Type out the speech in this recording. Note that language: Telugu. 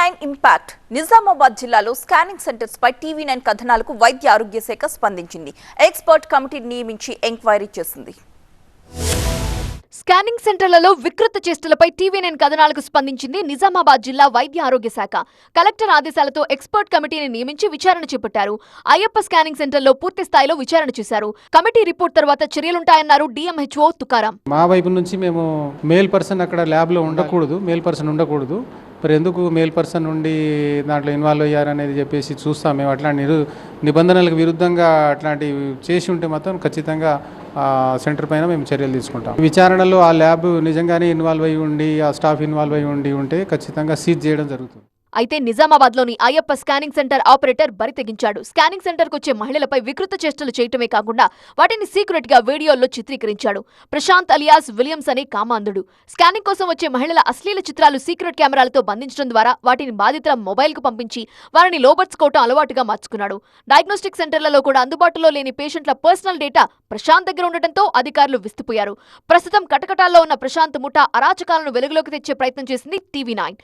Nine impact. నిజామాబాద్ జిల్లాలో స్కానింగ్ సెంటర్స్ పై టీవీ నైన్ కథనాలకు వైద్య ఆరోగ్య శాఖ స్పందించింది. ఎక్స్పర్ట్ కమిటీని నియమించి ఎంక్వైరీ చేసింది. స్కానింగ్ సెంటర్లలో వికృత చేష్టలపై టీవీ నైన్ కథనాలకు స్పందించింది నిజామాబాద్ జిల్లా వైద్య ఆరోగ్య శాఖ. కలెక్టర్ ఆదేశాలతో ఎక్స్పర్ట్ కమిటీని నియమించి విచారణ చేపట్టారు. అయ్యప్ప స్కానింగ్ సెంటర్లో పూర్తి స్థాయిలో విచారణ చేశారు. కమిటీ రిపోర్ట్ తర్వాత చర్యలుంటాయన్నారు డిఎంహెచ్ఓ తుకారాం. మా వైపు నుంచి మేము మేల్ పర్సన్ అక్కడ ల్యాబ్లో ఉండకూడదు మేల్ పర్సన్ ఉండకూడదు. మరి ఎందుకు మేల్ పర్సన్ ఉండి దాంట్లో ఇన్వాల్వ్ అయ్యారనేది చెప్పేసి చూస్తాం మేము. అట్లాంటి నిరు నిబంధనలకు విరుద్ధంగా అట్లాంటివి చేసి ఉంటే మాత్రం ఖచ్చితంగా సెంటర్ పైన మేము చర్యలు తీసుకుంటాం. విచారణలో ఆ ల్యాబ్ నిజంగానే ఇన్వాల్వ్ అయ్యి ఉండి ఆ స్టాఫ్ ఇన్వాల్వ్ అయ్యి ఉండి ఉంటే ఖచ్చితంగా సీజ్ చేయడం జరుగుతుంది. అయితే నిజామాబాద్లోని అయ్యప్ప స్కానింగ్ సెంటర్ ఆపరేటర్ బరి తెగించాడు. స్కానింగ్ సెంటర్ వచ్చే మహిళలపై వికృత చేష్టలు చేయటమే కాకుండా వాటిని సీక్రెట్గా వీడియోల్లో చిత్రీకరించాడు. ప్రశాంత్ అలియాస్ విలియమ్స్ అనే కామాంధుడు. స్కానింగ్ కోసం వచ్చే మహిళల అశ్లీల చిత్రాలు సీక్రెట్ కెమెరాలతో బంధించడం ద్వారా వాటిని బాధితుల మొబైల్కు పంపించి వారిని లోబర్చుకోవటం అలవాటుగా మార్చుకున్నాడు. డయాగ్నోస్టిక్ సెంటర్లలో కూడా అందుబాటులో లేని పేషెంట్ల పర్సనల్ డేటా ప్రశాంత్ దగ్గర ఉండటంతో అధికారులు విస్తుపోయారు. ప్రస్తుతం కటకటాల్లో ఉన్న ప్రశాంత్ ముఠా అరాచకాలను వెలుగులోకి తెచ్చే ప్రయత్నం చేసింది టీవీ నైన్.